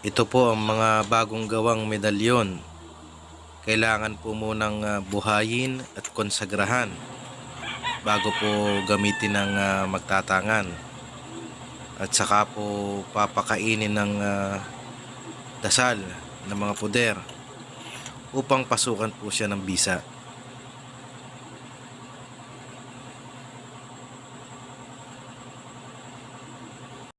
Ito po ang mga bagong gawang medalyon. Kailangan po munang ah, buhayin at konsagrahan bago po gamitin ng ah, magtatangan. At saka po papakainin ng ah, dasal ng mga puder upang pasukan po siya ng bisa.